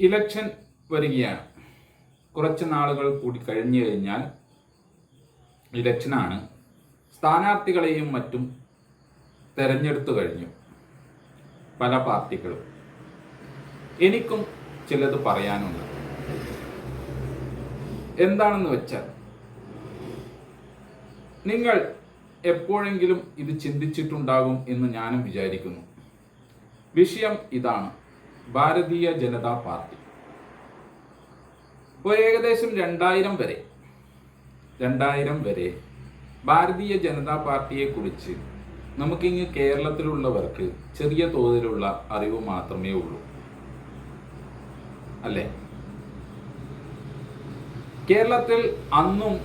Election വരികയാണ്. കുറച്ച് നാളുകൾ കൂടി കഴിഞ്ഞു കഴിഞ്ഞാൽ ഇലക്ഷനാണ് സ്ഥാനാർത്ഥികളെയും മറ്റും തെരഞ്ഞെടുത്തു കഴിഞ്ഞു. പല പാർട്ടികളും. എനിക്കും ചിലത് പറയാനുണ്ട്. എന്താണെന്ന് വെച്ചാൽ നിങ്ങൾ എപ്പോഴെങ്കിലും ഇത് ചിന്തിച്ചിട്ടുണ്ടാകും എന്ന് ഞാനും വിചാരിക്കുന്നു. വിഷയം ഇതാണ്. ഭാരതീയ ജനതാ പാർട്ടി. ഒരു ഏകദേശം രണ്ടായിരം വരെ രണ്ടായിരം വരെ ഭാരതീയ ജനതാ പാർട്ടിയെക്കുറിച്ച് നമുക്കിങ്ങ് കേരളത്തിലുള്ളവർക്ക് ചെറിയ തോതിലുള്ള അറിവ് മാത്രമേ ഉള്ളൂ. അല്ലേ? കേരളത്തിൽ അന്നും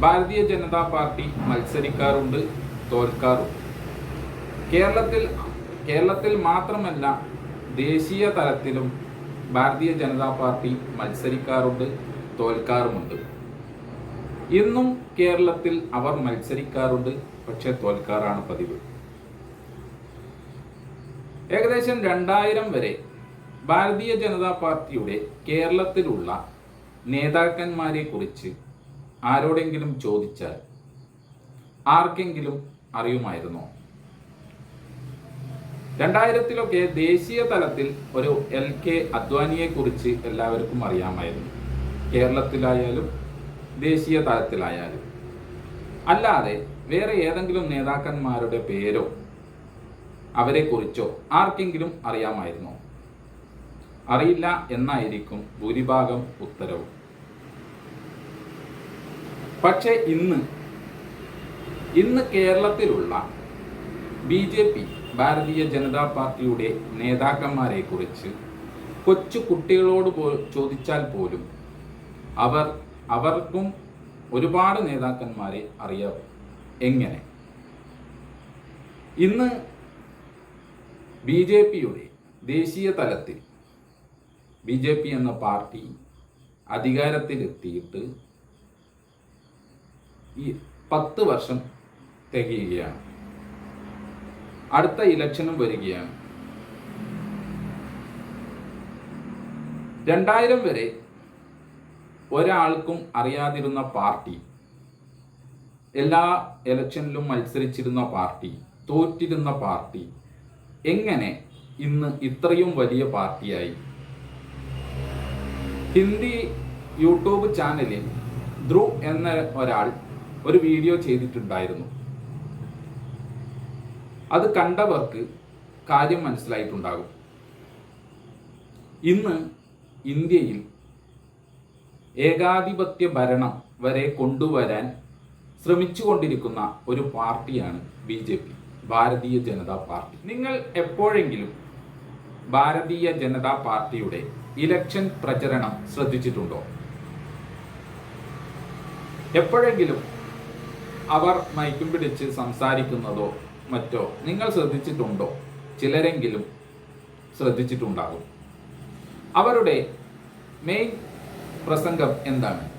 ഭാരതീയ ജനതാ പാർട്ടി മത്സരിക്കാറുണ്ട് തോൽക്കാറുണ്ട്. കേരളത്തിൽ കേരളത്തിൽ മാത്രമല്ല ദേശീയ തലത്തിലും ഭാരതീയ ജനതാ പാർട്ടി മത്സരിക്കാറുണ്ട് തോൽക്കാറുമുണ്ട്. ഇന്നും കേരളത്തിൽ അവർ മത്സരിക്കാറുണ്ട് പക്ഷെ തോൽക്കാറാണ് പതിവ്. ഏകദേശം രണ്ടായിരം വരെ ഭാരതീയ ജനതാ പാർട്ടിയുടെ കേരളത്തിലുള്ള നേതാക്കന്മാരെ കുറിച്ച് ആരോടെങ്കിലും ചോദിച്ചാൽ ആർക്കെങ്കിലും അറിയുമായിരുന്നോ? രണ്ടായിരത്തിലൊക്കെ ദേശീയ തലത്തിൽ ഒരു എൽ കെ അദ്വാനിയെ കുറിച്ച് എല്ലാവർക്കും അറിയാമായിരുന്നു. കേരളത്തിലായാലും ദേശീയ തലത്തിലായാലും. അല്ലാതെ വേറെ ഏതെങ്കിലും നേതാക്കന്മാരുടെ പേരോ അവരെ കുറിച്ചോ ആർക്കെങ്കിലും അറിയാമായിരുന്നോ? അറിയില്ല എന്നായിരിക്കും ഭൂരിഭാഗം ഉത്തരവും. പക്ഷേ ഇന്ന് ഇന്ന് കേരളത്തിലുള്ള B J P Bharatiya Janata പാർട്ടിയുടെ നേതാക്കന്മാരെ കുറിച്ച് കൊച്ചു കുട്ടികളോട് പോ ചോദിച്ചാൽ പോലും അവർ അവർക്കും ഒരുപാട് നേതാക്കന്മാരെ അറിയാം. എങ്ങനെ? ഇന്ന് ബി ജെ പിയുടെ ദേശീയ തലത്തിൽ ബി ജെ പി എന്ന പാർട്ടി അധികാരത്തിലെത്തിയിട്ട് ഈ പത്ത് വർഷം തികയുകയാണ്. അടുത്ത ഇലക്ഷനും വരികയാണ്. രണ്ടായിരം വരെ ഒരാൾക്കും അറിയാതിരുന്ന പാർട്ടി എല്ലാ ഇലക്ഷനിലും മത്സരിച്ചിരുന്ന പാർട്ടി തോറ്റിരുന്ന പാർട്ടി എങ്ങനെ ഇന്ന് ഇത്രയും വലിയ പാർട്ടിയായി? ഹിന്ദി യൂട്യൂബ് ചാനലിൽ ധ്രുവ് എന്ന ഒരാൾ ഒരു വീഡിയോ ചെയ്തിട്ടുണ്ടായിരുന്നു. അത് കണ്ടവർക്ക് കാര്യം മനസ്സിലായിട്ടുണ്ടാകും. ഇന്ന് ഇന്ത്യയിൽ ഏകാധിപത്യ ഭരണം വരെ കൊണ്ടുവരാൻ ശ്രമിച്ചുകൊണ്ടിരിക്കുന്ന ഒരു പാർട്ടിയാണ് B J P Bharatiya Janata party. നിങ്ങൾ എപ്പോഴെങ്കിലും ഭാരതീയ ജനതാ പാർട്ടിയുടെ ഇലക്ഷൻ പ്രചരണം ശ്രദ്ധിച്ചിട്ടുണ്ടോ? എപ്പോഴെങ്കിലും അവർ മയക്കും പിടിച്ച് സംസാരിക്കുന്നതോ മറ്റോ? നിങ്ങൾ ശ്രദ്ധിച്ചിട്ടുണ്ടോ? ചിലരെങ്കിലും ശ്രദ്ധിച്ചിട്ടുണ്ടാകും. അവരുടെ മെയിൻ പ്രസംഗം എന്താണ്?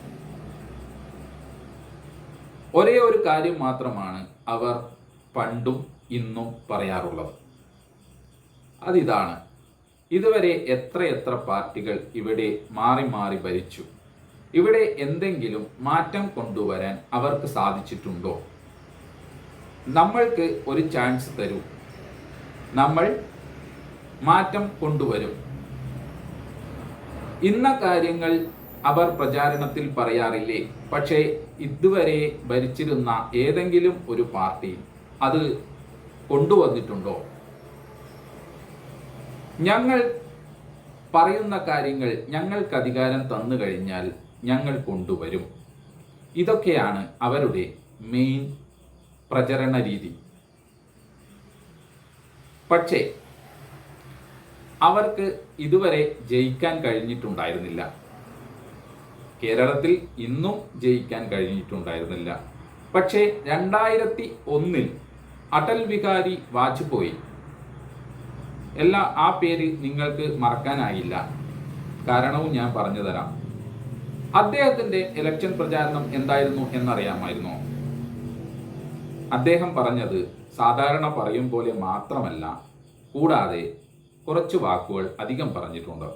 ഒരേ ഒരു കാര്യം മാത്രമാണ് അവർ പണ്ടും ഇന്നും പറയാറുള്ളത്. അതിതാണ് ഇതുവരെ എത്ര എത്ര പാർട്ടികൾ ഇവിടെ മാറി മാറി ഭരിച്ചു. ഇവിടെ എന്തെങ്കിലും മാറ്റം കൊണ്ടുവരാൻ അവർക്ക് സാധിച്ചിട്ടുണ്ടോ? നമ്മൾക്ക് ഒരു ചാൻസ് തരൂ. നമ്മൾ മാറ്റം കൊണ്ടുവരും. ഇന്ന കാര്യങ്ങൾ അവർ പ്രചാരണത്തിൽ പറയാറില്ലേ? പക്ഷേ ഇതുവരെ ഭരിച്ചിരുന്ന ഏതെങ്കിലും ഒരു പാർട്ടി അത് കൊണ്ടുവന്നിട്ടുണ്ടോ? ഞങ്ങൾ പറയുന്ന കാര്യങ്ങൾ ഞങ്ങൾക്ക് അധികാരം തന്നു കഴിഞ്ഞാൽ ഞങ്ങൾ കൊണ്ടുവരും. ഇതൊക്കെയാണ് അവരുടെ മെയിൻ പ്രചരണ രീതി പക്ഷേ അവർക്ക് ഇതുവരെ ജയിക്കാൻ കഴിഞ്ഞിട്ടുണ്ടായിരുന്നില്ല. കേരളത്തിൽ ഇന്നും ജയിക്കാൻ കഴിഞ്ഞിട്ടുണ്ടായിരുന്നില്ല. പക്ഷേ രണ്ടായിരത്തി ഒന്നിൽ അടൽ ബിഹാരി വാജ്പേയി. എല്ലാ ആ പേര് നിങ്ങൾക്ക് മറക്കാനായില്ല. കാരണവും ഞാൻ പറഞ്ഞു തരാം. അദ്ദേഹത്തിന്റെ ഇലക്ഷൻ പ്രചാരണം എന്തായിരുന്നു എന്നറിയാമായിരുന്നോ? അദ്ദേഹം പറഞ്ഞത് സാധാരണ പറയും പോലെ മാത്രമല്ല. കൂടാതെ കുറച്ച് വാക്കുകൾ അധികം പറഞ്ഞിട്ടുണ്ട്.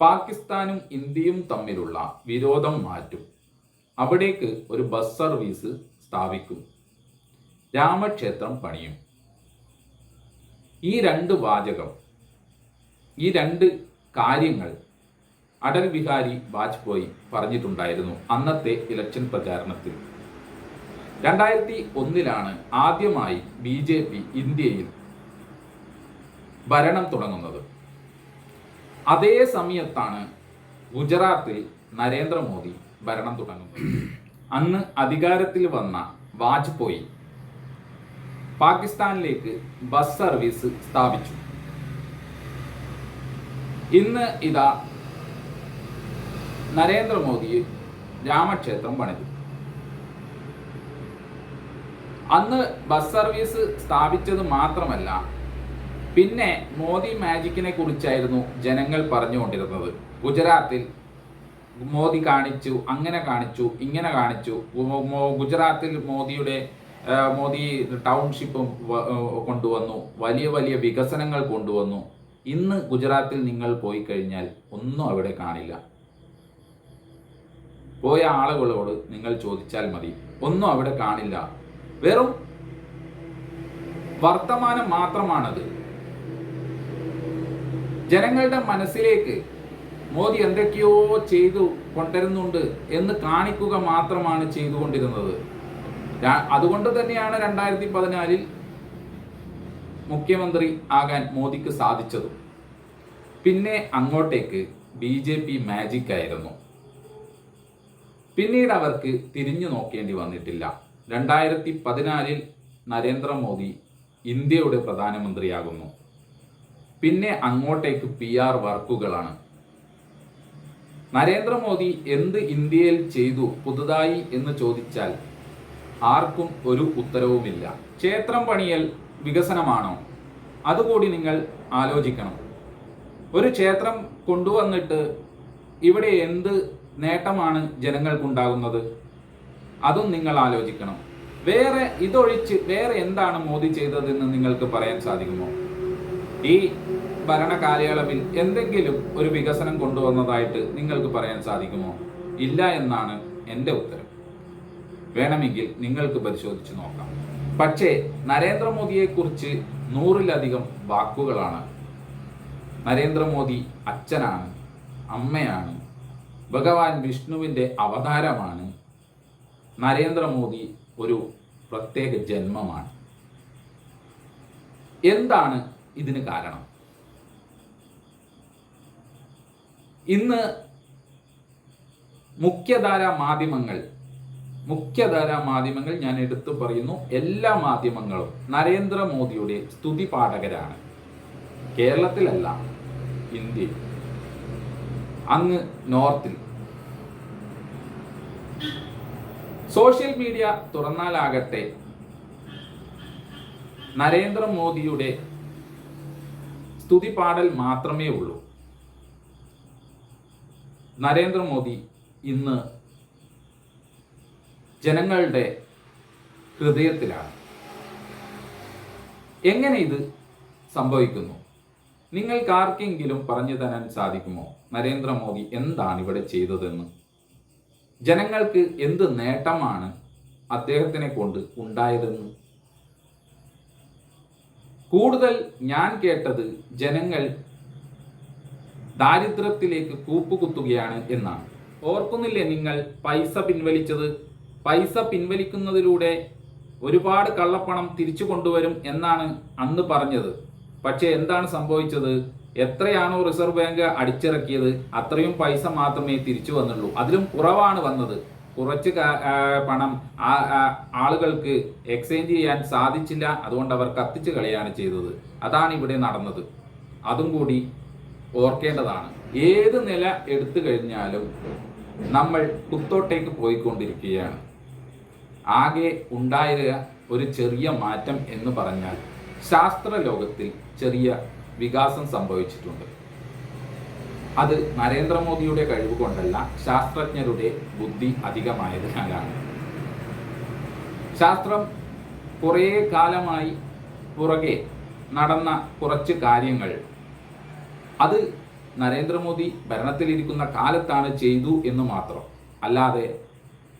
പാകിസ്ഥാനും ഇന്ത്യയും തമ്മിലുള്ള വിരോധം മാറ്റും. അവിടേക്ക് ഒരു ബസ് സർവീസ് സ്ഥാപിക്കും. രാമക്ഷേത്രം പണിയും. ഈ രണ്ട് വാചകം ഈ രണ്ട് കാര്യങ്ങൾ അടൽ ബിഹാരി വാജ്പേയി പറഞ്ഞിട്ടുണ്ടായിരുന്നു അന്നത്തെ ഇലക്ഷൻ പ്രചാരണത്തിൽ. രണ്ടായിരത്തി ഒന്നിലാണ് ആദ്യമായി ബി ജെ പി ഇന്ത്യയിൽ ഭരണം തുടങ്ങുന്നത്. അതേ സമയത്താണ് ഗുജറാത്തിൽ നരേന്ദ്രമോദി ഭരണം തുടങ്ങുന്നത്. അന്ന് അധികാരത്തിൽ വന്ന വാജ്പേയി പാകിസ്ഥാനിലേക്ക് ബസ് സർവീസ് സ്ഥാപിച്ചു. ഇന്ന് ഇതാ നരേന്ദ്രമോദി രാമക്ഷേത്രം പണിതു. അന്ന് ബസ് സർവീസ് സ്ഥാപിച്ചത് മാത്രമല്ല പിന്നെ മോദി മാജിക്കിനെ കുറിച്ചായിരുന്നു ജനങ്ങൾ പറഞ്ഞുകൊണ്ടിരുന്നത്. ഗുജറാത്തിൽ മോദി കാണിച്ചു അങ്ങനെ കാണിച്ചു ഇങ്ങനെ കാണിച്ചു. ഗുജറാത്തിൽ മോദിയുടെ മോദി ടൗൺഷിപ്പും കൊണ്ടുവന്നു. വലിയ വലിയ വികസനങ്ങൾ കൊണ്ടുവന്നു. ഇന്ന് ഗുജറാത്തിൽ നിങ്ങൾ പോയി കഴിഞ്ഞാൽ ഒന്നും അവിടെ കാണില്ല. പോയ ആളുകളോട് നിങ്ങൾ ചോദിച്ചാൽ മതി. ഒന്നും അവിടെ കാണില്ല. വെറും വർത്തമാനം മാത്രമാണത്. ജനങ്ങളുടെ മനസ്സിലേക്ക് മോദി എന്തൊക്കെയോ ചെയ്തു കൊണ്ടുവരുന്നുണ്ട് എന്ന് കാണിക്കുക മാത്രമാണ് ചെയ്തുകൊണ്ടിരുന്നത്. അതുകൊണ്ട് തന്നെയാണ് രണ്ടായിരത്തി പതിനാലിൽ മുഖ്യമന്ത്രി ആകാൻ മോദിക്ക് സാധിച്ചത്. പിന്നെ അങ്ങോട്ടേക്ക് ബി ജെ പി മാജിക് ആയിരുന്നു. പിന്നീട് അവർക്ക് തിരിഞ്ഞു നോക്കേണ്ടി വന്നിട്ടില്ല. രണ്ടായിരത്തി പതിനാലിൽ നരേന്ദ്രമോദി ഇന്ത്യയുടെ പ്രധാനമന്ത്രിയാകുന്നു. പിന്നെ അങ്ങോട്ടേക്ക് പി ആർ വർക്കുകളാണ്. നരേന്ദ്രമോദി എന്ത് ഇന്ത്യയിൽ ചെയ്തു പുതുതായി എന്ന് ചോദിച്ചാൽ ആർക്കും ഒരു ഉത്തരവുമില്ല. ക്ഷേത്രം പണിയൽ വികസനമാണോ? അതുകൂടി നിങ്ങൾ ആലോചിക്കണം. ഒരു ക്ഷേത്രം കൊണ്ടുവന്നിട്ട് ഇവിടെ എന്ത് നേട്ടമാണ് ജനങ്ങൾക്കുണ്ടാകുന്നത്? അതും നിങ്ങൾ ആലോചിക്കണം. വേറെ ഇതൊഴിച്ച് വേറെ എന്താണ് മോദി ചെയ്തതെന്ന് നിങ്ങൾക്ക് പറയാൻ സാധിക്കുമോ? ഈ ഭരണ കാലയളവിൽ എന്തെങ്കിലും ഒരു വികസനം കൊണ്ടുവന്നതായിട്ട് നിങ്ങൾക്ക് പറയാൻ സാധിക്കുമോ? ഇല്ല എന്നാണ് എന്റെ ഉത്തരം. വേണമെങ്കിൽ നിങ്ങൾക്ക് പരിശോധിച്ച് നോക്കാം. പക്ഷേ നരേന്ദ്രമോദിയെക്കുറിച്ച് നൂറിലധികം വാക്കുകളാണ്. നരേന്ദ്രമോദി അച്ഛനാണ് അമ്മയാണ് ഭഗവാൻ വിഷ്ണുവിന്റെ അവതാരമാണ് നരേന്ദ്രമോദി ഒരു പ്രത്യേക ജന്മമാണ്. എന്താണ് ഇതിന് കാരണം? ഇന്ന് മുഖ്യധാര മാധ്യമങ്ങൾ മുഖ്യധാര മാധ്യമങ്ങൾ ഞാൻ എടുത്തു പറയുന്നു എല്ലാ മാധ്യമങ്ങളും നരേന്ദ്രമോദിയുടെ സ്തുതി പാഠകരാണ്. കേരളത്തിലല്ല ഇന്ത്യയിൽ. അങ്ങ് നോർത്തിൽ സോഷ്യൽ മീഡിയ തുറന്നാലാകട്ടെ. നരേന്ദ്രമോദിയുടെ സ്തുതി പാടൽ മാത്രമേ ഉള്ളൂ. നരേന്ദ്രമോദി ഇന്ന് ജനങ്ങളുടെ ഹൃദയത്തിലാണ്. എങ്ങനെ ഇത് സംഭവിക്കുന്നു? നിങ്ങൾക്ക് ആർക്കെങ്കിലും പറഞ്ഞു തരാൻ സാധിക്കുമോ? നരേന്ദ്രമോദി എന്താണ് ഇവിടെ ചെയ്തതെന്ന്? ജനങ്ങൾക്ക് എന്ത് നേട്ടമാണ് അദ്ദേഹത്തിനെ കൊണ്ട് ഉണ്ടായതെന്ന്? കൂടുതൽ ഞാൻ കേട്ടത് ജനങ്ങൾ ദാരിദ്ര്യത്തിലേക്ക് കൂപ്പുകുത്തുകയാണ് എന്നാണ്. ഓർക്കുന്നില്ലേ നിങ്ങൾ പൈസ പിൻവലിച്ചത്? പൈസ പിൻവലിക്കുന്നതിലൂടെ ഒരുപാട് കള്ളപ്പണം തിരിച്ചു കൊണ്ടുവരും എന്നാണ് അന്ന് പറഞ്ഞത്. പക്ഷേ എന്താണ് സംഭവിച്ചത്? എത്രയാണോ റിസർവ് ബാങ്ക് അടിച്ചിറക്കിയത് അത്രയും പൈസ മാത്രമേ തിരിച്ചു വന്നുള്ളൂ. അതിലും കുറവാണ് വന്നത്. കുറച്ച് പണം ആളുകൾക്ക് എക്സ്ചേഞ്ച് ചെയ്യാൻ സാധിച്ചില്ല. അതുകൊണ്ട് അവർ കത്തിച്ച് കളയാണ് ചെയ്തത്. അതാണ് ഇവിടെ നടന്നത്. അതും കൂടി ഓർക്കേണ്ടതാണ്. ഏത് നില എടുത്തു കഴിഞ്ഞാലും നമ്മൾ കുത്തോട്ടേക്ക് പോയിക്കൊണ്ടിരിക്കുകയാണ്. ആകെ ഉണ്ടായ ഒരു ചെറിയ മാറ്റം എന്ന് പറഞ്ഞാൽ ശാസ്ത്ര ലോകത്തിൽ ചെറിയ വികാസം സംഭവിച്ചിട്ടുണ്ട്. അത് നരേന്ദ്രമോദിയുടെ കഴിവ് കൊണ്ടല്ല ശാസ്ത്രജ്ഞരുടെ ബുദ്ധി അധികമായതിനാലാണ്. ശാസ്ത്രം കുറേ കാലമായി പുറകെ നടന്ന കുറച്ച് കാര്യങ്ങൾ അത് നരേന്ദ്രമോദി ഭരണത്തിലിരിക്കുന്ന കാലത്താണ് ചെയ്തു എന്ന് മാത്രം. അല്ലാതെ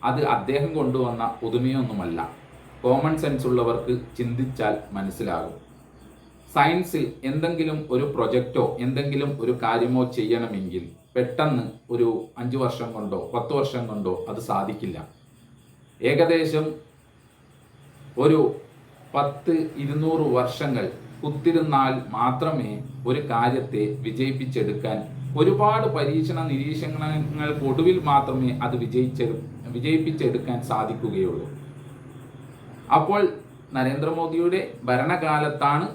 അത് അദ്ദേഹം കൊണ്ടുവന്ന പുതുമയൊന്നുമല്ല. കോമൺ സെൻസ് ഉള്ളവർക്ക് ചിന്തിച്ചാൽ മനസ്സിലാകും. സയൻസിൽ എന്തെങ്കിലും ഒരു പ്രൊജക്റ്റോ എന്തെങ്കിലും ഒരു കാര്യമോ ചെയ്യണമെങ്കിൽ പെട്ടെന്ന് ഒരു അഞ്ച് വർഷം കൊണ്ടോ പത്ത് വർഷം കൊണ്ടോ അത് സാധിക്കില്ല. ഏകദേശം ഒരു പത്ത് ഇരുന്നൂറ് വർഷങ്ങൾ കുത്തിരുന്നാൽ മാത്രമേ ഒരു കാര്യത്തെ വിജയിപ്പിച്ചെടുക്കാൻ ഒരുപാട് പരീക്ഷണ നിരീക്ഷണങ്ങൾക്കൊടുവിൽ മാത്രമേ അത് വിജയിച്ച വിജയിപ്പിച്ചെടുക്കാൻ സാധിക്കുകയുള്ളൂ. അപ്പോൾ നരേന്ദ്രമോദിയുടെ ഭരണകാലത്താണ്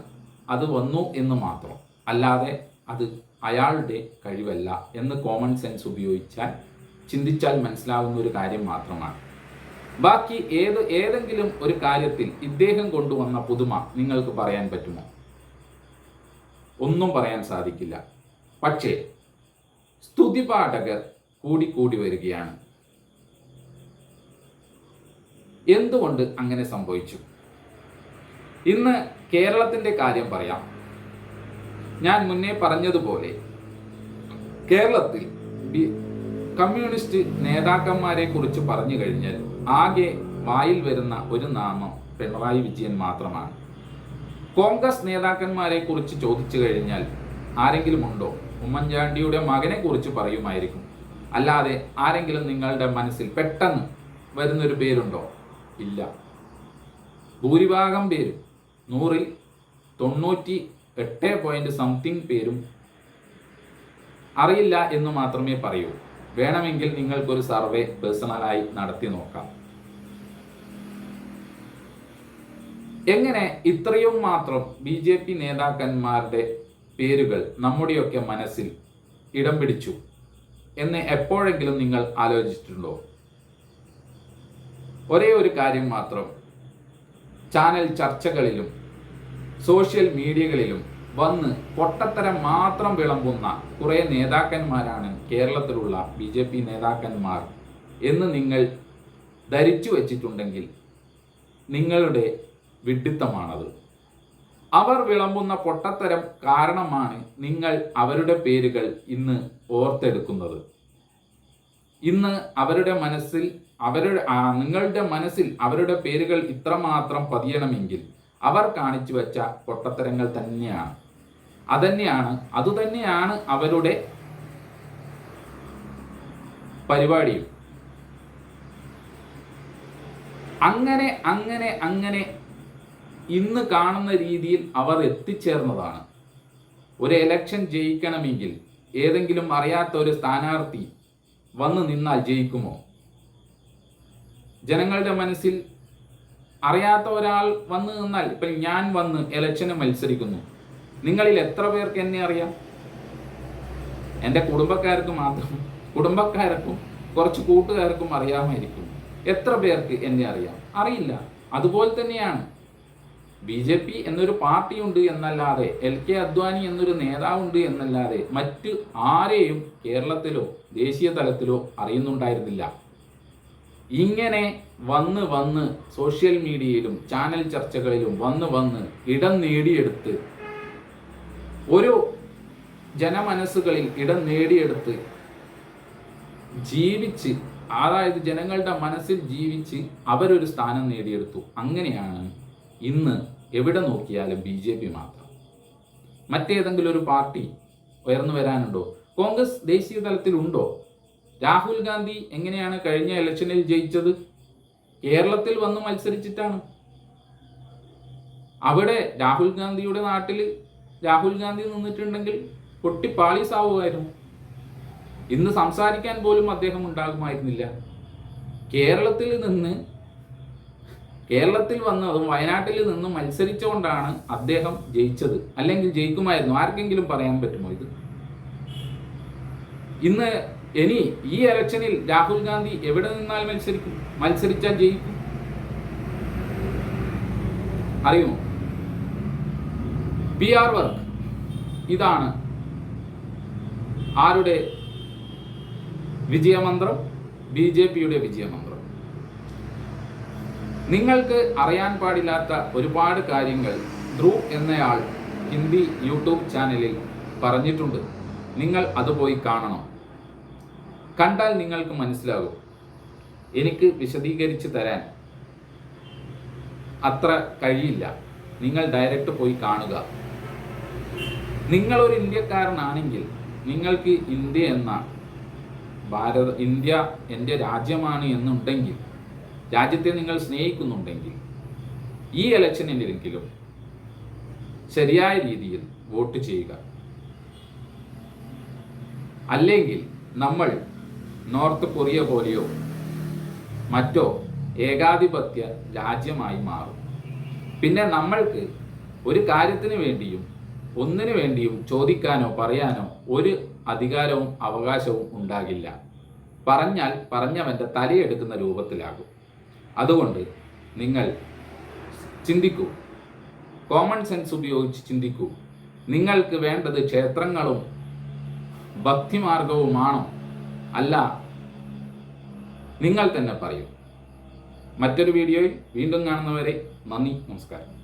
അത് വന്നു എന്ന് മാത്രം. അല്ലാതെ അത് അയാളുടെ കഴിവല്ല എന്ന് കോമൺ സെൻസ് ഉപയോഗിച്ചാൽ ചിന്തിച്ചാൽ മനസ്സിലാവുന്ന ഒരു കാര്യം മാത്രമാണ്. ബാക്കി ഏത് ഏതെങ്കിലും ഒരു കാര്യത്തിൽ ഇദ്ദേഹം കൊണ്ടുവന്ന പുതുമ നിങ്ങൾക്ക് പറയാൻ പറ്റുമോ? ഒന്നും പറയാൻ സാധിക്കില്ല. പക്ഷേ സ്തുതിപാഠകർ കൂടിക്കൂടി വരികയാണ്. എന്തുകൊണ്ട് അങ്ങനെ സംഭവിച്ചു? ഇന്ന് കേരളത്തിന്റെ കാര്യം പറയാം. ഞാൻ മുന്നേ പറഞ്ഞതുപോലെ കേരളത്തിൽ കമ്മ്യൂണിസ്റ്റ് നേതാക്കന്മാരെ കുറിച്ച് പറഞ്ഞു കഴിഞ്ഞാൽ ആകെ വായിൽ വരുന്ന ഒരു നാമം പിണറായി വിജയൻ മാത്രമാണ്. കോൺഗ്രസ് നേതാക്കന്മാരെ കുറിച്ച് ചോദിച്ചു കഴിഞ്ഞാൽ ആരെങ്കിലും ഉണ്ടോ? ഉമ്മൻചാണ്ടിയുടെ മകനെ കുറിച്ച് പറയുമായിരിക്കും. അല്ലാതെ ആരെങ്കിലും നിങ്ങളുടെ മനസ്സിൽ പെട്ടെന്ന് വരുന്നൊരു പേരുണ്ടോ? ഇല്ല. ഭൂരിഭാഗം പേരും നൂറിൽ തൊണ്ണൂറ്റി എട്ട് പോയിന്റ് സംതിങ് പേരും അറിയില്ല എന്ന് മാത്രമേ പറയൂ. വേണമെങ്കിൽ നിങ്ങൾക്കൊരു സർവേ പേഴ്സണലായി നടത്തി നോക്കാം. എങ്ങനെ ഇത്രയും മാത്രം ബി ജെ പി നേതാക്കന്മാരുടെ പേരുകൾ നമ്മുടെയൊക്കെ മനസ്സിൽ ഇടം പിടിച്ചു എന്ന് എപ്പോഴെങ്കിലും നിങ്ങൾ ആലോചിച്ചിട്ടുണ്ടോ? ഒരേ ഒരു കാര്യം മാത്രം ചാനൽ ചർച്ചകളിലും സോഷ്യൽ മീഡിയകളിലും വന്ന് പൊട്ടത്തരം മാത്രം വിളമ്പുന്ന കുറേ നേതാക്കന്മാരാണ് കേരളത്തിലുള്ള ബി ജെ പി നേതാക്കന്മാർ എന്ന് നിങ്ങൾ ധരിച്ചു വച്ചിട്ടുണ്ടെങ്കിൽ നിങ്ങളുടെ വിഡിത്തമാണത് അവർ വിളമ്പുന്ന പൊട്ടത്തരം കാരണമാണ് നിങ്ങൾ അവരുടെ പേരുകൾ ഇന്ന് ഓർത്തെടുക്കുന്നത്. ഇന്ന് അവരുടെ മനസ്സിൽ അവരുടെ നിങ്ങളുടെ മനസ്സിൽ അവരുടെ പേരുകൾ ഇത്രമാത്രം പതിയണമെങ്കിൽ അവർ കാണിച്ചു വെച്ച പൊട്ടത്തരങ്ങൾ തന്നെയാണ്. അതന്നെയാണ് അതുതന്നെയാണ് അവരുടെ പരിപാടിയും. അങ്ങനെ അങ്ങനെ അങ്ങനെ ഇന്ന് കാണുന്ന രീതിയിൽ അവർ എത്തിച്ചേർന്നതാണ്. ഒരു എലക്ഷൻ ജയിക്കണമെങ്കിൽ ഏതെങ്കിലും അറിയാത്ത ഒരു സ്ഥാനാർത്ഥി വന്നു നിന്നാൽ ജയിക്കുമോ? ജനങ്ങളുടെ മനസ്സിൽ അറിയാത്ത ഒരാൾ വന്നു നിന്നാൽ ഇപ്പൊ ഞാൻ വന്ന് ഇലക്ഷന് മത്സരിക്കുന്നു. നിങ്ങളിൽ എത്ര പേർക്ക് എന്നെ അറിയാം? എന്റെ കുടുംബക്കാർക്ക് മാത്രം കുടുംബക്കാർക്കും കുറച്ച് കൂട്ടുകാർക്കും അറിയാമായിരിക്കും. എത്ര പേർക്ക് എന്നെ അറിയാം? അറിയില്ല. അതുപോലെ തന്നെയാണ്. ബി ജെ പി എന്നൊരു പാർട്ടിയുണ്ട് എന്നല്ലാതെ എൽ കെ അദ്വാനി എന്നൊരു നേതാവുണ്ട് എന്നല്ലാതെ മറ്റ് ആരെയും കേരളത്തിലോ ദേശീയ തലത്തിലോ അറിയുന്നുണ്ടായിരുന്നില്ല. ഇങ്ങനെ വന്ന് വന്ന് സോഷ്യൽ മീഡിയയിലും ചാനൽ ചർച്ചകളിലും വന്ന് വന്ന് ഇടം നേടിയെടുത്ത് ഒരു ജനമനസ്സുകളിൽ ഇടം നേടിയെടുത്ത് ജീവിച്ച് അതായത് ജനങ്ങളുടെ മനസ്സിൽ ജീവിച്ച് അവരൊരു സ്ഥാനം നേടിയെടുത്തു. അങ്ങനെയാണ് ഇന്ന് എവിടെ നോക്കിയാലും ബി ജെ പി മാത്രം. മറ്റേതെങ്കിലും ഒരു പാർട്ടി ഉയർന്നു വരാനുണ്ടോ? കോൺഗ്രസ് ദേശീയ തലത്തിലുണ്ടോ? രാഹുൽ ഗാന്ധി എങ്ങനെയാണ് കഴിഞ്ഞ ഇലക്ഷനിൽ ജയിച്ചത്? കേരളത്തിൽ വന്ന് മത്സരിച്ചിട്ടാണ്. അവിടെ രാഹുൽ ഗാന്ധിയുടെ നാട്ടിൽ രാഹുൽ ഗാന്ധി നിന്നിട്ടുണ്ടെങ്കിൽ പൊട്ടിപ്പാളീസാവുമായിരുന്നു ഇന്ന് സംസാരിക്കാൻ പോലും അദ്ദേഹം ഉണ്ടാകുമായിരുന്നില്ല. കേരളത്തിൽ നിന്ന് കേരളത്തിൽ വന്ന് അതും വയനാട്ടിൽ നിന്ന് മത്സരിച്ചുകൊണ്ടാണ് അദ്ദേഹം ജയിച്ചത്. അല്ലെങ്കിൽ ജയിക്കുമായിരുന്നു. ആർക്കെങ്കിലും പറയാൻ പറ്റുമോ ഇത്? ഇന്ന് ഇനി ഈ ഇലക്ഷനിൽ രാഹുൽ ഗാന്ധി എവിടെ നിന്നാൽ മത്സരിക്കും? മത്സരിച്ചാൽ ജയിക്കും? അറിയുമോ? P R work. ഇതാണ് ആരുടെ വിജയമന്ത്രം? ബി ജെ പിയുടെ വിജയമന്ത്രം. നിങ്ങൾക്ക് അറിയാൻ പാടില്ലാത്ത ഒരുപാട് കാര്യങ്ങൾ ധ്രുവ് എന്നയാൾ ഹിന്ദി യൂട്യൂബ് ചാനലിൽ പറഞ്ഞിട്ടുണ്ട്. നിങ്ങൾ അത് പോയി കാണണം. കണ്ടാൽ നിങ്ങൾക്ക് മനസ്സിലാകും. എനിക്ക് വിശദീകരിച്ച് തരാൻ അത്ര കഴിയില്ല. നിങ്ങൾ ഡയറക്റ്റ് പോയി കാണുക. നിങ്ങളൊരു ഇന്ത്യക്കാരനാണെങ്കിൽ നിങ്ങൾക്ക് ഇന്ത്യ എന്ന ഭാരത ഇന്ത്യ എന്റെ രാജ്യമാണ് എന്നുണ്ടെങ്കിൽ രാജ്യത്തെ നിങ്ങൾ സ്നേഹിക്കുന്നുണ്ടെങ്കിൽ ഈ ഇലക്ഷനിലെങ്കിലും ശരിയായ രീതിയിൽ വോട്ട് ചെയ്യുക. അല്ലെങ്കിൽ നമ്മൾ നോർത്ത് കൊറിയ പോലെയോ മറ്റോ ഏകാധിപത്യ രാജ്യമായി മാറും. പിന്നെ നമ്മൾക്ക് ഒരു കാര്യത്തിന് വേണ്ടിയും ഒന്നിനു വേണ്ടിയും ചോദിക്കാനോ പറയാനോ ഒരു അധികാരവും അവകാശവും ഉണ്ടാകില്ല. പറഞ്ഞാൽ പറഞ്ഞവന്റെ തലയെടുക്കുന്ന രൂപത്തിലാകും. അതുകൊണ്ട് നിങ്ങൾ ചിന്തിക്കൂ. കോമൺ സെൻസ് ഉപയോഗിച്ച് ചിന്തിക്കൂ. നിങ്ങൾക്ക് വേണ്ടത് ക്ഷേത്രങ്ങളും ഭക്തിമാർഗവുമാണോ? അല്ല നിങ്ങൾ തന്നെ പറയൂ. മറ്റൊരു വീഡിയോയിൽ വീണ്ടും കാണുന്നവരെ നന്ദി നമസ്കാരം.